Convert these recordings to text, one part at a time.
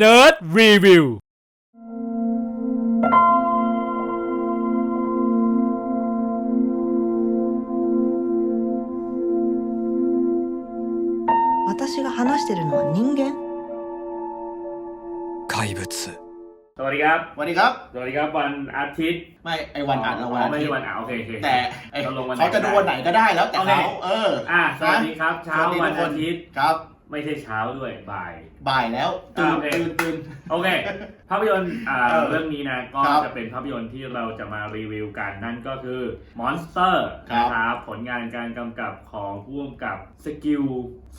Nerd Review 私が話してるのは人間怪สวัสดีครับ วันฉับ สวัสดีครับวันอาทิตย์ไม่ไอวันอัดเราวันอาไม่ทิตใช่วันอะโอเคโอเค แต่ไอ้าลงวันไหน เขาจะดูวันไหนก็ได้แล้วแต่เขาเอออะสวัสดีครับเช้าวันอาทิตย์ ครับ ไม่ใช่เช้าด้วยบ่าย บ่ายแล้ว ตื่นอะโอเคตื่นตื่น โอเค ภาพยนตร์อ่าเออเรื่องนี้นะก็ครับจะเป็นภาพยนตร์ที่เราจะมารีวิวกัน นั่นก็คือ Monster ครับ นะครับผลงานการกำกับของผู้กำกับสกิล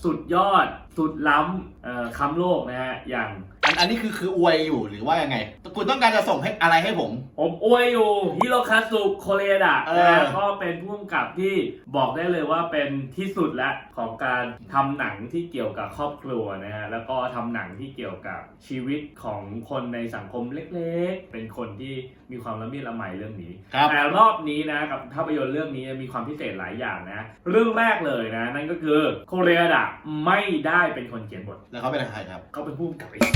สุดยอด สุดล้ำเอ่อคำโลกนะฮะ อย่างอันอันนี้คือคืออวยอยู่หรือว่ายังไง คุณต้องการจะส่งให้อะไรให้ผม ผมอวยอยู่ฮิโรคาสุโคเรดะเออนะก็เป็นผู้กำกับที่บอกได้เลยว่าเป็นที่สุดแล้วของการทำหนังที่เกี่ยวกับครอบครัวนะฮะ แล้วก็ทำหนังที่เกี่ยวกับชีวิตของคนในสังคมเล็กๆ เป็นคนที่มีความละเมียดละไมเรื่องนี้ ครับ แต่รอบนี้นะกับภาพยนตร์เรื่องนี้มีความพิเศษหลายอย่างนะ เรื่องแรกเลยนะ นั่นก็คือโคเรดะไม่ได้เป็นคนเขียนบทแล้วเขาเป็นใครครับ เขาเป็นผู้กำกับเอง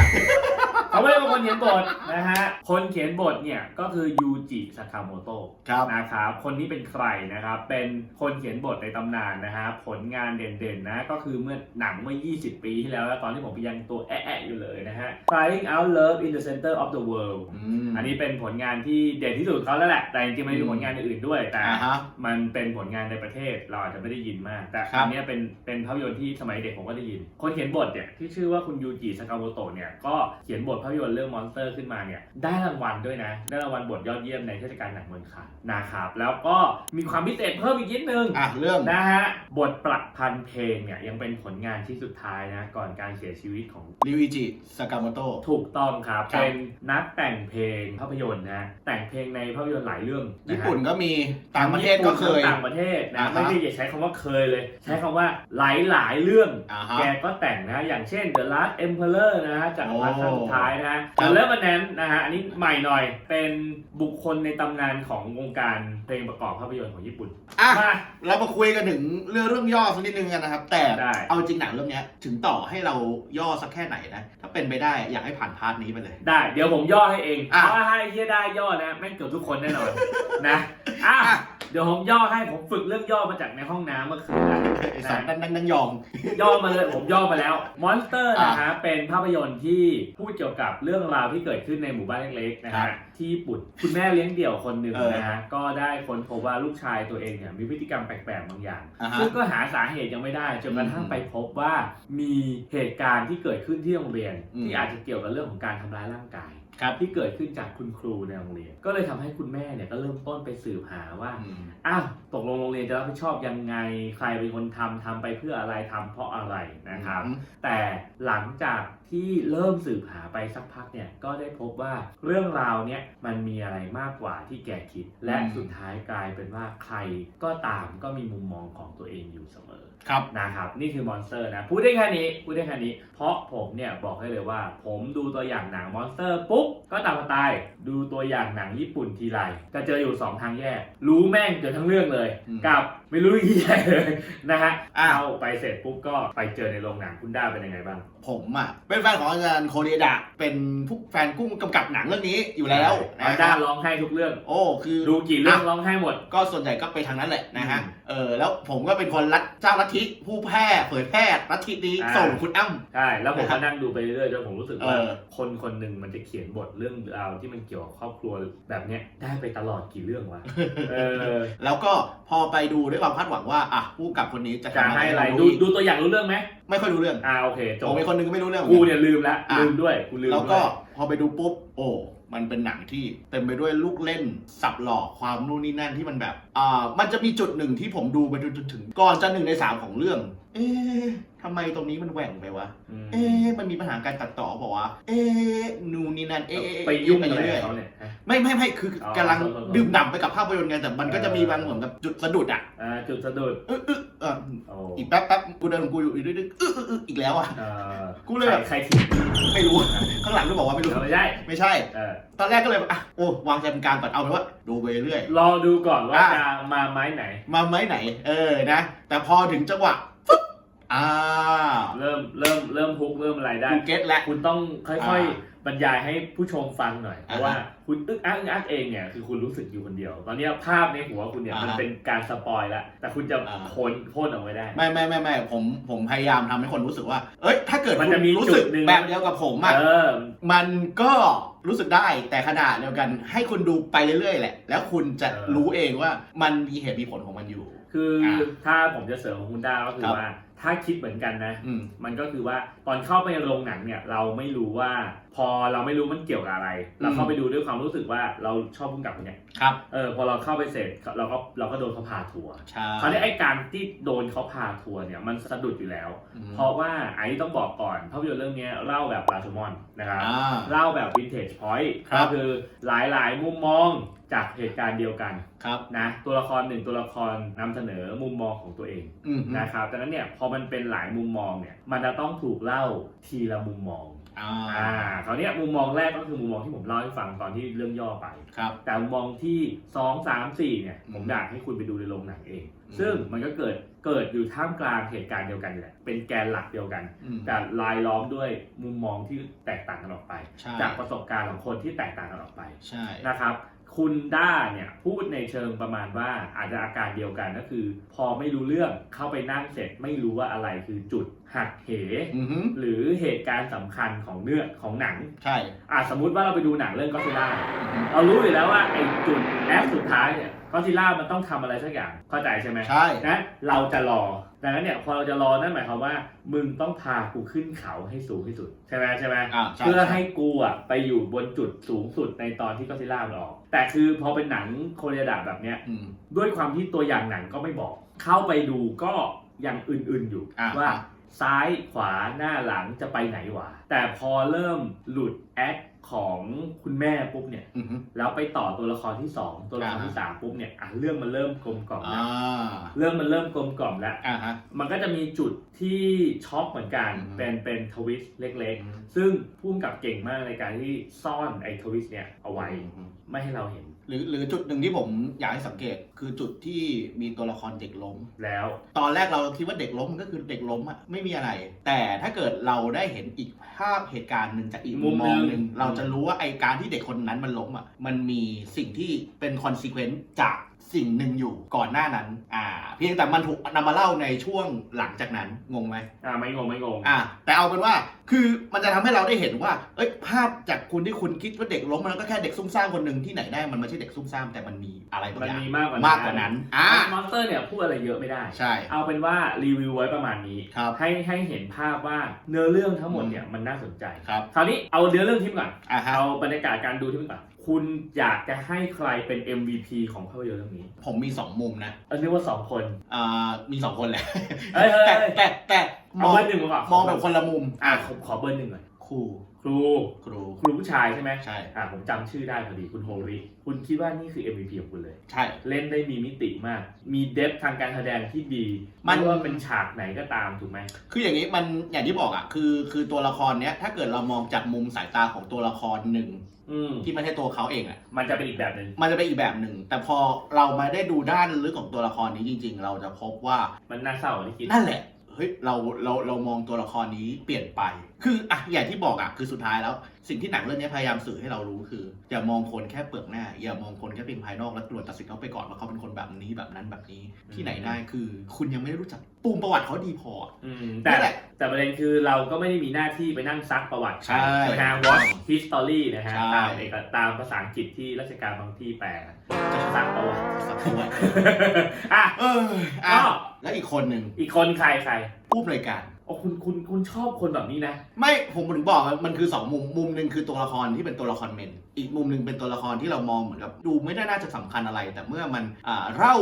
เขาไม่ได้เป็นคนเขียนบทนะฮะ คนเขียนบทเนี่ยก็คือยูจิสากาโมโตะครับ นะครับ คนนี้เป็นใครนะครับ เป็นคนเขียนบทในตำนานนะฮะ ผลงานเด่นๆนะก็คือเมื่อหนังเมื่อ 20 ปีที่แล้วแล้วตอนที่ผมยังตัวแอะๆอยู่เลยนะฮะ Crying Out Love in the Center of the World อืมอันนี้เป็นผลงานที่เด่นที่สุดของเขาแล้วแหละ แต่จริงๆมันมีผลงานอื่นๆด้วย แต่อ่าฮะ มันเป็นผลงานในประเทศเราอาจจะไม่ได้ยินมาก แต่ครับอันเนี้ยเป็นเป็นภาพยนตร์ที่สมัยเด็กผมก็ได้ยิน คนเขียนบทเนี่ยที่ชื่อว่าคุณยูจิสากาโมโตะเนี่ยก็เขียนบทภาพยนตร์เรื่องมอนสเตอร์ขึ้นมาเนี่ยได้รางวัลด้วยนะ ได้รางวัลบทยอดเยี่ยมในเทศกาลหนังเมืองคานนะครับแล้วก็มีความพิเศษเพิ่มอีกนิดนึงอะเรื่องนะฮะบทประพันธ์เพลงเนี่ยยังเป็นผลงานที่สุดท้ายนะก่อนการเสียชีวิตของริวอิจิสากาโมโตะถูกต้องครับครับ เป็นนักแต่งเพลงภาพยนตร์นะแต่งเพลงในภาพยนตร์หลายเรื่องะฮะ ญี่ปุ่นก็มีต่างประเทศก็เคย ต่างประเทศนะอ่าฮะ ไม่ได้อย่าใช้คำว่าเคยเลย ใช้คำว่าหลายหลายๆเรื่อง อ่าฮะ แกก็แต่งนะ อย่างเช่น The Last Emperor นะฮะจากรพรรดิครั้งสุดท้ายนะฮะครัแต่บเรื่องมันนั้นนะฮะอันนี้ใหม่หน่อยเป็นบุคคลในตำนานของวงการเพลงประกอบภาพยนตร์ของญี่ปุ่นอะ มา เรามาคุยกันถึงเรื่องเรื่องย่อสักนิดนึงกันนะครับ แต่ได้ เอาจริงหนังเรื่องเนี้ยถึงต่อให้เราย่อสักแค่ไหนนะ ถ้าเป็นไปได้อยากให้ผ่านพาร์ทนี้ไปเลย ได้ เดี๋ยวผมย่อให้เองอะเพราะว่าให้เฮียได้ย่อนะแม่งเกือบทุกคนแน่นอนนะอะ อะ เดี๋ยวผมย่อให้ผมฝึกเรื่องย่อมาจากในห้องน้ำเมื่อคืนนะไอ้สารดังดังดังยอง ย่อมาเลยผมย่อมาแล้ว Monster อะนะฮะเป็นภาพยนตร์ที่พูดเกี่ยวกับเรื่องราวที่เกิดขึ้นในหมู่บ้านเล็กๆนะครัฮะบที่ญี่ปุ่นคุณแม่เลี้ยงเดี่ยวคนหนึ่งเออนะฮะก็ได้ค้นพบว่าลูกชายตัวเองเนี่ยมีพฤติกรรมแปลกๆบางอย่าง อ่าฮะซึ่งก็หาสาเหตุยังไม่ได้จนกระทั่งอืมไปพบว่ามีเหตุการณ์ที่เกิดขึ้นที่โรงเรียน อืม ที่อาจจะเกี่ยวกับเรื่องของการทำร้ายร่างกาย ครับที่เกิดขึ้นจากคุณครูในโรงเรียน ก็เลยทำให้คุณแม่เนี่ยก็เริ่มต้นไปสืบหาว่าอืมอ้าวตกลงโรงเรียนจะรับผิดชอบยังไง ใครเป็นคนทำทำไปเพื่ออะไรทำเพราะอะไรนะครับอืมแต่หลังจาก ที่เริ่มสืบหาไปสักพักเนี่ยก็ได้พบว่าเรื่องราวเนี่ยมันมีอะไรมากกว่าที่แกคิด และอืมสุดท้ายกลายเป็นว่าใครก็ตามก็มีมุมมองของตัวเองอยู่เสมอครับนะครับนี่คือมอนสเตอร์นะพูดได้แค่นี้พูดได้แค่นี้ เพราะผมเนี่ยบอกให้เลยว่า ผมดูตัวอย่างหนังมอนสเตอร์ปุ๊บก็ตามสไตล์ดูตัวอย่างหนังญี่ปุ่นทีไรก็เจออยู่ 2 ทางแยกรู้แม่งเกือบทั้งเรื่องเลย อืม กับไม่รู้เหี้ยเลยนะฮะอ้าว เอาไปเสร็จปุ๊บก็ไปเจอในโรงหนังคุณด้าเป็นยังไงบ้าง ผมอะเป็นแฟนของอาจารย์โคเรดะเป็นผู้แฟนกุ้งกำกับหนังเรื่องนี้อยู่แล้วอานะคด้ารับร้องไห้ทุกเรื่อง โอ้คือ ดูกี่เรื่องอะร้องไห้หมด ก็ส่วนใหญ่ก็ไปทางนั้นแหละนะฮะ อืมเออแล้วผมก็เป็นคนรัดเจ้าลัทธิผู้แพร่เผยแพร่ลัทธินี้อ่า ส่งคุณอ้ำใช่ แล้วผมนะครัก็บนั่งดูไปเรื่อยๆจนผมรู้สึกว่า เออ คนคนหนึ่งมันจะเขียนบทเรื่องราวที่มันเกี่ยวกับครอบครัวแบบเนี้ยได้ไปตลอดกี่เรื่องวะเออแล้วก็พอไปดูด้วยความคาดหวังว่าอะผู้กำกับคนนี้จะจะทำให้อะไรเราดูอีกดูตัวอย่างรู้เรื่องไหมไม่ค่อยรู้เรื่องอ่าโอเคจผบมเป็นคนหนึงก็ไม่รู้เรื่องกูเนี่ยลืมละอะลืมด้วยกูลืมแล้วด้ก็วยพอไปดูปุ๊บโอ้มันเป็นหนังที่เต็มไปด้วยลูกเล่น สับหลอกความนู่นนี่นั่นที่มันแบบอ่ามันจะมีจุดหนึ่งที่ผมดูไปจนจนถึงก่อนจะหนึ่งในสามของเรื่อง เอ๊ะทำไมตรงนี้มันแหว่งไปวะอืมเอ๊ะมันมีปัญหาการตัดต่อบอกว่าวะ เอ๊ะนูนนี่นั่น เอ๊ะเอ๊ะเอ๊ะไปยุ่งเอ๊ะอะไรเรื่กัอยบเขาเนี่ยฮะๆไม่ไม่ไม่คือออกำลังโทษโทษโทษดื่มด่ำไปกับภาพยนตร์ไงแต่มันก็จะมีบางเหมือนกับจุดสะดุดอะอ่าจุดสะดุดอึ๊ะอึ๊ะเออโอ้อีกแป๊บแป๊บกูเดินของกูอยู่อีกนิดนึงอึ๊ะอึ๊ะอึ๊ะอีกแล้วอะเอ่อกูเลยแบบใครใครทิ้งไม่รู้ข้างหลังก็บอกว่าไม่รู้ไม่ใช่ไม่ใช่เออตอนแรกก็เลยแบบอะโอ้วางใจเป็นกลารก่อนเอาเป็นว่า ดูไปเรื่อยรอดูก่อนว่าอะจะมาไม้ไหน มาไหมไหน เออนะ แต่พอถึงจังหวะฟึ๊บ อ่าเริ่มเริ่มเริ่มฮุกเริ่มอะไรได้กูเก็ตแล้ว คุณต้องค่อยอ่าๆบรรยายให้ผู้ชมฟังหน่อยเพราะอ่าฮะว่าคุณอึกอักอึกอักเองเนี่ยคือคุณรู้สึกอยู่คนเดียว ตอนเนี้ยภาพในหัวคุณเนี่ยอ่าฮะมันเป็นการสปอยแล้วแต่คุณจะอ่าพ้นพ่นออกไปได้ ไม่ไม่ไม่ไม่ผมผมพยายามทำให้คนรู้สึกว่า เอ้ย ถ้าเกิดมันคุณจะมีรู้สึกจุดหนึ่ง แบบเดียวกับผมอะ เออ มันก็รู้สึกได้แต่ขนาดเดียวกัน ให้คุณดูไปเรื่อยๆแหละ แล้วคุณจะเออ รู้เองว่ามันมีเหตุมีผลของมันอยู่ คืออาถ้าผมจะเสริมของคุณด้าก็คืครัอบว่า ถ้าคิดเหมือนกันนะอืมมันก็คือว่าตอนเข้าไปในโรงหนังเนี่ย เราไม่รู้ว่า พอเราไม่รู้มันเกี่ยวกับอะไร เราเข้าไปดูด้วยความรู้สึกว่าเราชอบพุ่งกับคนเนี่ยครับ เออพอเราเข้าไปเสร็จเราก็เราก็โดนเขาพาทัวร์ใช่ คราวนี้ไอ้การที่โดนเขาพาทัวร์เนี่ยมันสะดุดอยู่แล้ว อืมเพราะว่าไอ้ต้องบอกก่อนภาพยนตร์เรื่องเนี้ยเล่าแบบปราชมอนนะครับ อ่า เล่าแบบวินเทจพอยต์ครับก็คือหลายๆ มุมมองจากเหตุการณ์เดียวกันครับ นะตัวละครหนึ่งตัวละครนำเสนอมุมมองของตัวเองอืมนะครับดังนั้นเนี่ยพอมันเป็นหลายมุมมองเนี่ยมันจะต้องถูกเล่าทีละมุมมอง อ่าอ่าคราวเนี้ยมุมมองแรกก็คือมุมมองที่ผมเล่าให้ฟังตอนที่เรื่องย่อไป ครับ แต่มุมมองที่2 3 4เนี่ยผมอืมอยากให้คุณไปดูในโรงหนังเอง อืม ซึ่งมันก็เกิดเกิดอยู่ท่ามกลางเหตุการณ์เดียวกันนี่แหละเป็นแกนหลักเดียวกัน อืมแต่ลายล้อมด้วยมุมมองที่แตกต่างกันออกไป ใช่จากประสบการณ์ของคนที่แตกต่างกันออกไปใช่ นะครับ คุณด้าเนี่ยพูดในเชิงประมาณว่าอาจจะอาการเดียวกันก็คือ พอไม่รู้เรื่องเข้าไปนั่งเสร็จไม่รู้ว่าอะไรคือจุดหักเห อือฮึหรือเหตุการณ์สำคัญของเนื้อของหนังใช่อะสมมุติว่าเราไปดูหนังเรื่องก็ซิล่าเรารู้อยู่แล้วว่าไอ้จุดแอปสุดท้ายเนี่ยก็ซิล่ามันต้องทำอะไรสักอย่างเข้าใจใช่ไหมใช่ นะเราจะรอ ดังนั้นเนี่ยพอเราจะรอนั่นหมายความว่า มึงต้องพากูขึ้นเขาให้สูงที่สุดใช่ไหมใช่ไหมอ่าใช่ เพื่อให้กูอะไปอยู่บนจุดสูงสุดในตอนที่ก็ซิล่ามันออก แต่คือพอเป็นหนังโคเรียดะแบบเนี้ย อืม ด้วยความที่ตัวอย่างหนังก็ไม่บอก เข้าไปดูก็ยังอื่นๆอยู่ อ่า ว่าครับซ้ายขวาหน้าหลังจะไปไหนวะแต่พอเริ่มหลุดแอค ของคุณแม่ปุ๊บเนี่ย อือฮึ แล้วไปต่อตัวละครที่2ตัวละครที่3ปุ๊บเนี่ยอะเรื่องมันเริ่มกลมกล่อมอ่า แล้วเรื่องมันเริ่มกลมกล่อมแล้ว อ่าฮะ มันก็จะมีจุดที่ช็อกเหมือนกันอืมเป็นเป็นทวิสต์เล็กอืมๆซึ่งพุ่มกับเก่งมากในการที่ซ่อนไอ้ทวิสต์เนี่ยเอาไว้ อืม ไม่ให้เราเห็น หรือหรือจุดหนึ่งที่ผมอยากให้สังเกตคือจุดที่มีตัวละครเด็กล้ม แล้ว ตอนแรกเราคิดว่าเด็กล้มมันก็คือเด็กล้มอะไม่มีอะไร แต่ถ้าเกิดเราได้เห็นอีกภาพเหตุการณ์หนึ่งจากอีกมุมมองหนึ่งเราจะรู้ว่าไอการที่เด็กคนนั้นมันล้มอะมันมีสิ่งที่เป็นคอนซีเควนต์จาก สิ่งหนึ่งอยู่ก่อนหน้านั้น อ่า เพียงแต่มันถูกนำมาเล่าในช่วงหลังจากนั้นงงไหมอ่าไม่งงไม่งงอ่า แต่เอาเป็นว่าคือมันจะทำให้เราได้เห็นว่า เอ้ยภาพจากคุณที่คุณคิดว่าเด็กล้มมันก็แค่เด็กซุ่มซ่ามคนหนึ่งที่ไหนได้มันไม่ใช่เด็กซุ่มซ่ามแต่มันมีอะไรบางมันอย่างมีมากกว่านั้นมากกว่านั้น อ่า มอนสเตอร์เนี่ยพูดอะไรเยอะไม่ได้ ใช่เอาเป็นว่ารีวิวไว้ประมาณนี้ ครับ ให้ให้เห็นภาพว่าเนื้อเรื่องทั้งหมดเนี่ยมันน่าสนใจ ครับ คราวนี้เอาเนื้อเรื่องทิปก่อน อ่าฮะ เอาบรรยากาศการดูทิปก่อน คุณอยากจะให้ใครเป็น MVP ของภาพยนตร์เรื่องนี้ ผมมีสองมุมนะเออนึกว่าสองคน อ่ามีสองคนแหละเฮ้ยเฮ้ยแต่เฮ้ย แต่แต่มเอาองเบอร์หนึ่งมาก่อนมองแบบคนละมุมอะผมขอเบอร์หนึ่งก่อนครูค รูครู ครูผู้ชายใช่ไหมใช่ อ่าผมจำชื่อได้พอดีคุณโฮริคุณคิดว่านี่คือ MVP ของคุณเลย ใช่ เล่นได้มีมิติมาก มีเดฟทางการแสดงที่ดีมัน ไม่ว่าเป็นฉากไหนก็ตามถูกไหม คืออย่างนี้มันอย่างที่บอกอะคือคือตัวละครเนี้ยถ้าเกิดเรามองจากมุมสายตาของตัวละครหนึ่งอืมที่ไม่ใช่ตัวเขาเองอะมันจะเป็นอีกแบบหนึ่งมันจะเป็นอีกแบบหนึ่ง แต่พอเรามาได้ดูด้านลึกของตัวละครนี้จริง ๆ เราจะพบว่ามันน่าเศร้ากว่าที่คิดนั่นแหละ เฮ้ยเราเราเรามองตัวละครนี้เปลี่ยนไป คืออะอย่างที่บอกอะคือสุดท้ายแล้ว สิ่งที่หนังเรื่องนี้พยายามสื่อให้เรารู้คือ อย่ามองคนแค่เปลือกหน้า อย่ามองคนแค่เพียงภายนอกแล้วตรวจตัดสินเขาไปก่อนว่าเขาเป็นคนแบบนี้แบบนั้นแบบนี้ที่ไหนได้คือ คุณยังไม่ได้รู้จักปูมประวัติเขาดีพออืมแต่นั่นแหละ แต่ประเด็นคือเราก็ไม่ได้มีหน้าที่ไปนั่งซักประวัติใช่นะฮะ watch history นะฮะใช่ ตามเอกตามภาษาอังกฤษที่ราชการบางที่แปลจะซักประวัติ สักตัวอะ เอออะ ก็ แล้วอีกคนหนึ่งอีกคนใครใครผู้อำนวยการ โอ้คุณคุณคุณชอบคนแบบนี้นะ ไม่ผมถึงบอกว่ามันคือสองมุมมุมหนึ่งคือตัวละครที่เป็นตัวละครเมน อีกมุมหนึ่งเป็นตัวละครที่เรามองเหมือนกับดูไม่ได้น่าจะสำคัญอะไร แต่เมื่อมันอ่าเล่า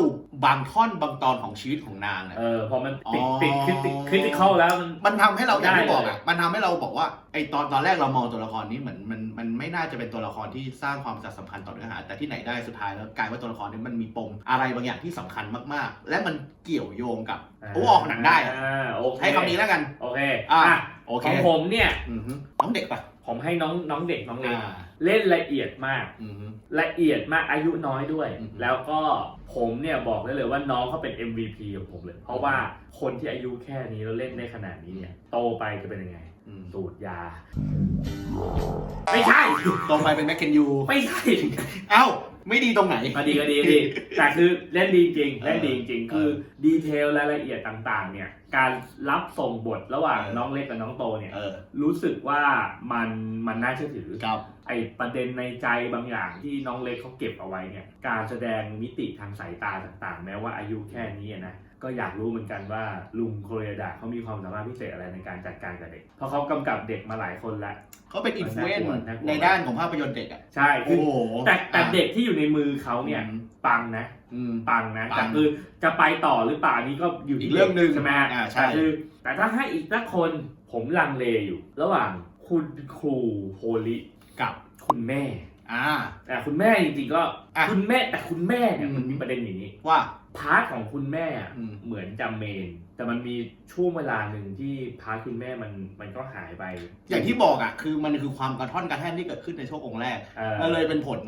บางท่อนบางตอนของชีวิตของนางอะเออพอมันติดอ๋อติดคริติคริติคอลแล้วมัน มันทำให้เราอย่างที่บอกได้อะเลยมันทำให้เราบอกว่าไอตอนตอนแรกเรามองตัวละครนี้เหมือนมันมันไม่น่าจะเป็นตัวละครที่สร้างความสำคัญต่อเนื้อหา แต่ที่ไหนได้สุดท้ายแล้วกลายว่าตัวละครนี้มันมีปมอะไรบางอย่างที่สำคัญมากๆ และมันเกี่ยวโยงกับ โอ้ออกหนังได้อะอ่าโอเคใช้คำนี้แล้วกัน โอเคอะอะโอเค ของผมเนี่ย อือฮึน้องเด็กปะผมให้น้องน้องเด็กน้องเล็กอ่าเล่นละเอียดมาก อืมละเอียดมากอายุน้อยด้วย อืมแล้วก็ผมเนี่ยบอกได้เลยว่าน้องเขาเป็น MVP ของผมเลย เพราะว่าคนที่อายุแค่นี้แล้วเล่นได้ขนาดนี้เนี่ย โตไปจะเป็นยังไง อืม สูตรยา ไม่ใช่ตรงไปเป็นแมคเคนยู ไม่ใช่ เอ้า ไม่ดีตรงไหนก็ดีก็ดีดีแต่คือเล่นดีจริงเล่นดีจริงคือดีเทลรายละเอียดต่างๆ เนี่ย การรับส่งบทระหว่างเออน้องเล็กกับน้องโตเนี่ย เออ รู้สึกว่ามันมันน่าเชื่อถือ ครับ ไอประเด็นในใจบางอย่างที่น้องเล็กเขาเก็บเอาไว้เนี่ย การแสดงมิติทางสายตาต่างๆ แม้ว่าอายุแค่นี้อะนะ ก็อยากรู้เหมือนกันว่าลุงโคเรดะเขามีความสามารถพิเศษอะไรในการจัดการกับเด็ก เพราะเขากำกับเด็กมาหลายคนแล้ว เขาเป็นอินฟลูเอนซ์น่ากลัวในด้านของภาพยนตร์เด็กอะใช่คืโอ้อโห แต่แต่เด็กที่อยู่ในมือเขาเนี่ยอืม ปังนะ อืม ปังนะปังแต่คือจะไปต่อหรือเปล่าอันนี้ก็อยู่ที่อีกเรื่องหนึ่งใช่ไหมอ่าใช่ แต่คือแต่ถ้าให้อีกสักคนผมลังเลอยู่ ระหว่างคุณครูโฮลิกับ คุณแม่ อ่า แต่คุณแม่จริงๆก็อะคุณแม่แต่คุณแม่เนี่ยอืมมันมีประเด็นอย่างนี้ ว่า พาร์ทของคุณแม่อะอืม เหมือนจำเมน แต่มันมีช่วงเวลาหนึ่งที่พาร์ทคุณแม่มันมันก็หายไป อย่างที่บอกอะคือมันคือความกระท่อนกระแท่นที่เกิดขึ้นในช่วงองค์แรกเออ มันเลยเป็นผล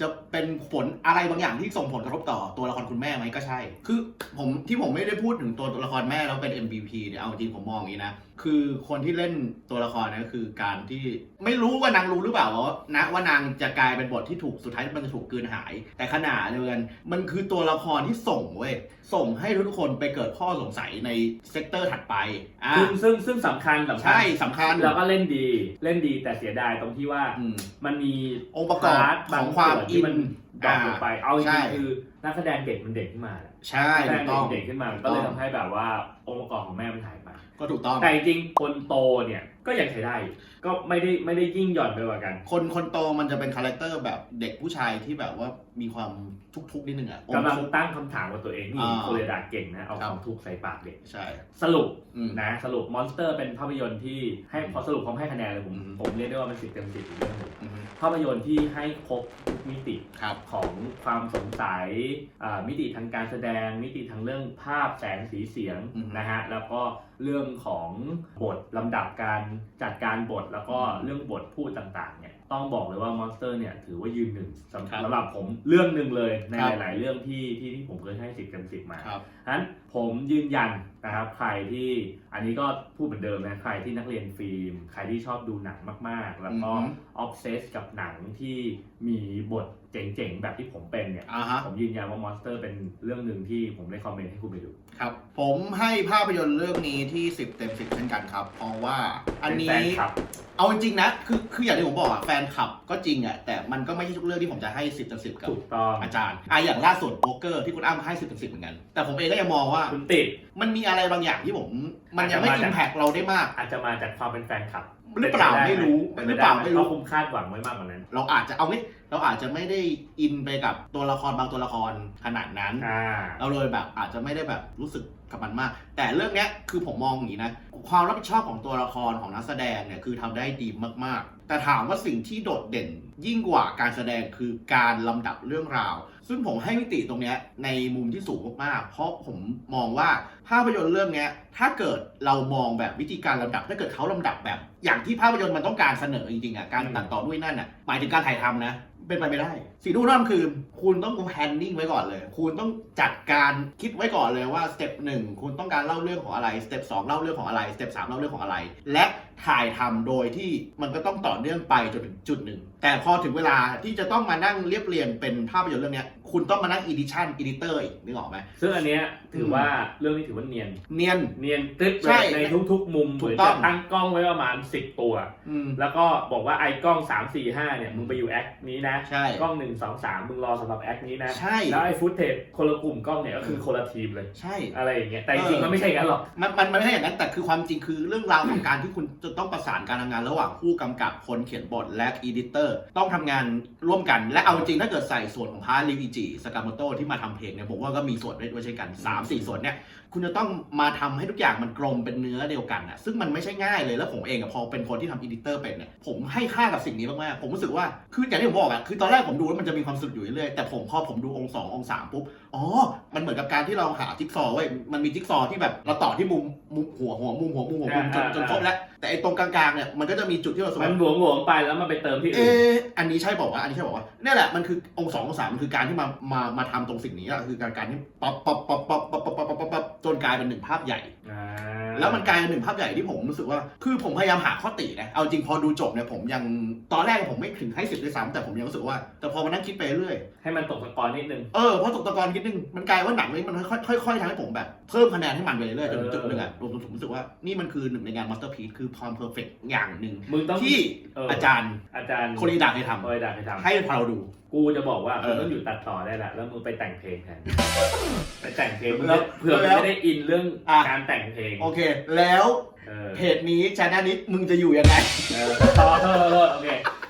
จะเป็นผลอะไรบางอย่างที่ส่งผลกระทบต่อตัวละครคุณแม่ไหมก็ใช่ คือผมที่ผมไม่ได้พูดถึงตัวละครแม่แล้วเป็น MVP เนี่ยเอาจริงผมมองอย่างนี้นะ คือคนที่เล่นตัวละครเนี่ยคือการที่ไม่รู้ว่านางรู้หรือเปล่าว่านะว่านางจะกลายเป็นบทที่ถูกสุดท้ายมันจะถูกกลืนหาย แต่ขนาดเดียวกันมันคือตัวละครที่ส่งเว้ยส่งให้ทุกคนไปเกิดข้อสงสัยในเซกเตอร์ถัดไปอ่าซึ่งซึ่งซึ่งสำคัญสำคัญใช่สำคัญ แล้วก็เล่นดีเล่นดีแต่เสียดายตรงที่ว่าอืม มันมีองค์ประกอบพาร์ทของความส่นอิที่นมันดรอปลงไปเอาจใช่ ริงๆคือ นักแสดงเด็กมันเด็กขึ้นมาแหละใช่นักแสดถูงกต้องเด็กขึ้นมา ก็เลยทำให้แบบว่าองค์ประกอบของแม่มันหายไปก็ถูกต้องแต่จริงๆคนโตเนี่ย ก็ยังใช้ได้อยู่ก็ไม่ได้ไม่ได้ยิ่งหย่อนไปกว่ากัน คนคนโตมันจะเป็นคาแรคเตอร์แบบเด็กผู้ชายที่แบบว่ามีความทุกข์ๆนิดนึงอะอมกำลังทุกข์ ตั้งคำถามกับตัวเองนี่อ่าโคเรดาเก่งนะ เอาครัคบวามทุกข์ใส่ปากเด็ก ใช่ สรุปอืม นะ สรุปมอนสเตอร์เป็นภาพยนตร์ที่ให้พอสรุปพร้อมให้คะแนนเลยผม อืม ผมเรียกได้ว่ามันสิบเต็มสิบอีกเรื่องหนึ่งอืมภาพยนตร์ที่ให้ครบทุกมิติ ครับ ของความสงสัยอ่ามิติทางการแสดง มิติทางเรื่องภาพแสงสีเสียงอืมนะฮะ แล้วก็ เรื่องของบทลำดับการจัดการบทแล้วก็อืมเรื่องบทพูดต่างๆเนี่ยต้องบอกเลยว่ามอนสเตอร์เนี่ยถือว่ายืนหนึ่งสำครับสำหรับผมเรื่องหนึ่งเลยในครับหลาย ๆ เรื่องที่ที่ที่ผมเคยให้สิบเต็มสิบมาครับฉะนั้น ผมยืนยันนะครับ ใครที่อันนี้ก็พูดเหมือนเดิมนะใครที่นักเรียนฟิล์ม ใครที่ชอบดูหนังมากๆ แล้วก็อือฮึ ออฟเซสกับหนังที่มีบทเจ๋งๆ แบบที่ผมเป็นเนี่ย อ่าฮะ ผมยืนยันว่ามอนสเตอร์เป็นเรื่องหนึ่งที่ผมได้คอมเมนต์ให้คุณไปดูครับ ผมให้ภาพยนตร์เรื่องนี้ที่ 10 เต็ม 10 เช่นกันครับ เพราะว่าอันเป็นนี้แฟนคลับ เอาจริงๆนะ คือคืออย่างที่ผมบอกอะแฟนคลับก็จริงอะแต่มันก็ไม่ใช่ทุกเรื่องที่ผมจะให้ 10เต็ม10 กับถูกต้องอาจารย์อะอย่างล่าสุดโบเกอร์ที่คุณอ้ำให้ 10เต็ม10 เหมือนกัน แต่ผมเองก็ยังมองว่าคุณติด มันมีอะไรบางอย่างที่ผม มันยังไม่อาจจะอิมาจากมแพกเราได้มาก อาจจะมาจากความเป็นแฟนคลับหรือเปล่าไม่รู้เป็นหไปรือเปได้ล่าไหมไม่รู้เขาคุมคาดหวังไว้มากกว่านั้น เราอาจจะเอางี้เราอาจจะไม่ได้อินไปกับตัวละครบางตัวละครขนาดนั้นอ่าเราเลยแบบอาจจะไม่ได้แบบรู้สึก กับมันมาก แต่เรื่องเนี้ยคือผมมองอย่างนี้นะ ความรับผิดชอบของตัวละครของนักแสดงเนี่ยคือทำได้ดีมากๆ แต่ถามว่าสิ่งที่โดดเด่นยิ่งกว่าการแสดงคือการลำดับเรื่องราว ซึ่งผมให้มิติตรงเนี้ยในมุมที่สูงมากๆ เพราะผมมองว่าภาพยนตร์เรื่องนี้ถ้าเกิดเรามองแบบวิธีการลำดับ ถ้าเกิดเขาลำดับแบบ อย่างที่ภาพยนตร์มันต้องการเสนอจริงๆอะการตัดต่อด้วยนั่นอะหมายถึงการถ่ายทำนะ เป็นไปไม่ได้ สิ่งที่คุณต้องทำคือ คุณต้องแพนนิ่งไว้ก่อนเลย คุณต้องจัดการคิดไว้ก่อนเลยว่าสเต็ปหนึ่งคุณต้องการเล่าเรื่องของอะไรสเต็ปสองเล่าเรื่องของอะไรสเต็ปสามเล่าเรื่องของอะไร และ ถ่ายทำโดยที่มันก็ต้องต่อเนื่องไปจนถึงจุดหนึ่ง แต่พอถึงเวลาที่จะต้องมานั่งเรียบเรียงเป็นภาพยนตร์เรื่องเนี้ยคุณต้องมานั่งอีดิชั่นอีดิเตอร์อีกนึกออกไหมซึ่งอันเนี้ยถือว่าเรื่องนี้ถือว่าเนียน เนียนเนียนตึ๊บเลใช่ยในทุก ๆ มุมถูเหกมือนต้จะองตั้งกล้องไว้ประมาณ 10 ตัวอืมแล้วก็บอกว่าไอ้กล้อง 3 4 5เนี่ยมึงไปอยู่แอคนี้นะใช่กล้อง 1 2 3 มึงรอสำหรับแอคนี้นะใช่แล้วไอ้ฟุตเทจคนละกลุ่มกล้องเนี่ยก็คือคนละทีมเลยใช่อะไรอย่างเงี้ยแต่จริงๆเออมันไม่ใช่อย่างนั้นหรอกมันมันมันไม่ใช่อย่างนั้นแต่คือความจริงคือเรื่องราวของการที่คุณจะต้องประสานการทำงานระหว่างผู้กำกับคนเขียนบทและอีดิเตอร์ต้องทำงานร่วมกัน และเอาจริงถ้าเกิดใส่ส่วนของพาร์ทรีวิจิสกามโตที่มาทำเพลงเนี่ยผมว่าก็มีส่วนด้วยด้วยเช่นกัน 3 4 ส่วนเนี่ยคุณจะต้องมาทำให้ทุกอย่างมันกลมเป็นเนื้อเดียวกันอะซึ่งมันไม่ใช่ง่ายเลยแล้วผมเองอะพอเป็นคนที่ทำอีดิเตอร์เป็นเนี่ยผมให้ค่ากับสิ่งนี้มากๆผมรู้สึกว่าคืออย่างที่ผมบอกอะคือตอนแรกผมดูแล้วมันจะมีความสนุกอยู่เรื่อยแต่ผมพอผมดูองค์สององค์สามปุ๊บอ๋อมันเหมือนกับการที่เราหาจิ๊กซอว์ไว้มันมีจิ๊กซอว์ที่แบบเราต่อที่มุมมุมหัวหัวมุมหัวมุมหัวมุมจนจนครบแล้ว แต่ไอ้ตรงกลางๆเนี่ยมันก็จะมีจุดที่เราสกมัว่านหลวงหลวงๆไปแล้วมันไปเติมที่เออื่นออันนี้ใช่บอกว่าวะอันนี้ใช่บอกว่าวะเนี่ยแหละมันคือองค์สององค์สามมันคือการที่มามามาทำตรงสิ่งนี้อะคือการการที่ป๊อปป๊อปป๊อปป๊อปป๊อปป๊อปป๊อปป๊อปป๊อปจนกลายเป็นหนึ่งภาพใหญ่ อ่า แล้วมันกลายเป็นหนึ่งภาพใหญ่ที่ผมรู้สึกว่า คือผมพยายามหาข้อตินะ เอาจริงพอดูจบเนี่ยผมยังตอนแรกผมไม่ถึงให้สิบด้วยซ้ำแต่ผมยังรู้สึกว่า แต่พอมานั่งคิดไปเรื่อย ให้มันตกตะกอนนิดนึง เออพอตกตะกอนคิดนึง มันกลายว่าหนังนี้มันค่อยๆค่อยๆทำให้ผมแบบเพิ่มคะแนนให้มันไปเรื่อยๆจนถึงจุดหนึ่งอะรวมถึงผมรู้สึกว่านี่มันคือหนึ่งในงานมาสเตอร์พีซคือความเพอร์เฟกอย่างหนึ่งมึงต้องที่เอออาจารย์อาจารย์โคลีดาเคยทโอยดาไปทำำให้เราดู กูจะบอกว่าเอมึองต้องอยู่ตัดต่อได้ละแล้วมึงไปแต่งเพลงแทนไปแต่งเพลงมึงแล้วเผื่อมึงแล้วจะได้อินเรื่องอะการแต่งเพลงโอเค แล้วเออเพจนี้ชาแนลนี้มึงจะอยู่ยังไงเออต่อเถอะโอเคอะ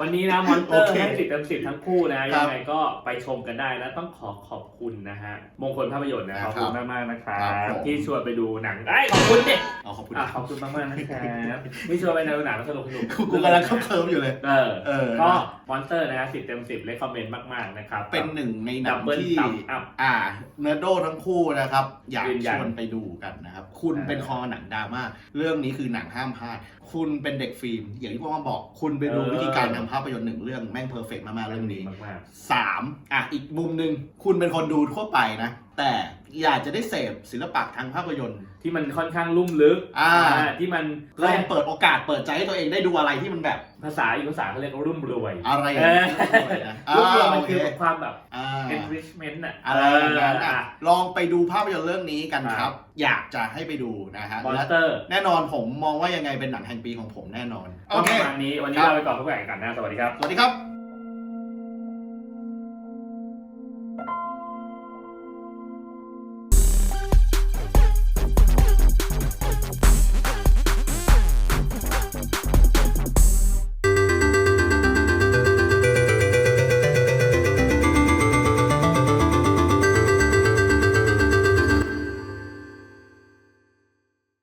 วันนี้นะมอนเตอร์โอเคให้สิบเต็มสิบทั้งคู่นะครัยับงไงก็ไปชมกันได้แล้วต้องขอขอบคุณนะฮะมงคลภาพยนตร์นะคขรัอบบคุณมากมากๆนะครัครับบผม ที่ชวนไปดูหนังไอ้ยขอบคุณดิเอาขอบคุณอะขอบคุณมากมากๆนะครับที่ชวนไปดูหนังสนุกสนุกกูกูกำลังเข้าเคิร์ฟอยู่เลย เออเออก็มอนเตอร์นะฮะสิบเต็มสิบเลยคอมเมนต์มากๆนะครับเป็นหนึ่งในหนัดังบเบิลที่ ตับอัพ อ่าเนอร์โดทั้งคู่นะครับ อยากยืนยัชนวนไปดูกันนะครับ คุณอ่าเป็นคอหนังดราม่าเรื่องนี้คือหนังห้ามพลาด คุณเป็นเด็กฟิล์ม อย่างที่พ่อมาบอก คุณไปดูเออ วิธีการทำภาพยนตร์หนึ่งเรื่องแม่งเพอร์เฟกต์มากๆเรื่องนี้มากสามอะอีกมุมหนึ่งคุณเป็นคนดูทั่วไปนะ แต่ อยากจะได้เสพศิลปะทางภาพยนตร์ๆที่มันค่อนข้างลุ่มลึกอ่าที่มันลองเปิดโอกาสเปิดใจให้ตัวเองได้ดูอะไรที่มันแบบภาษาอีกภาษาเขาเรียกว่ารุ่มรวย อะไรอย่างนี้นะรุ่มรวยอ่ามันโอเคคือความแบบ อ่า enrichment อะอะไรอย่างนั้นเออะอลองไปดูภาพยนตร์เรื่องนี้กันอะครับ อยากจะให้ไปดูนะฮะมอนและสเตอร์แน่นอนผมมองว่ายังไงเป็นหนังแห่งปีของผมแน่นอน โอก็เค ประมาณนี้วันนี้ครับเราไปก่อนพบกันกันนะสวัสดีครับ สวัสดีครับ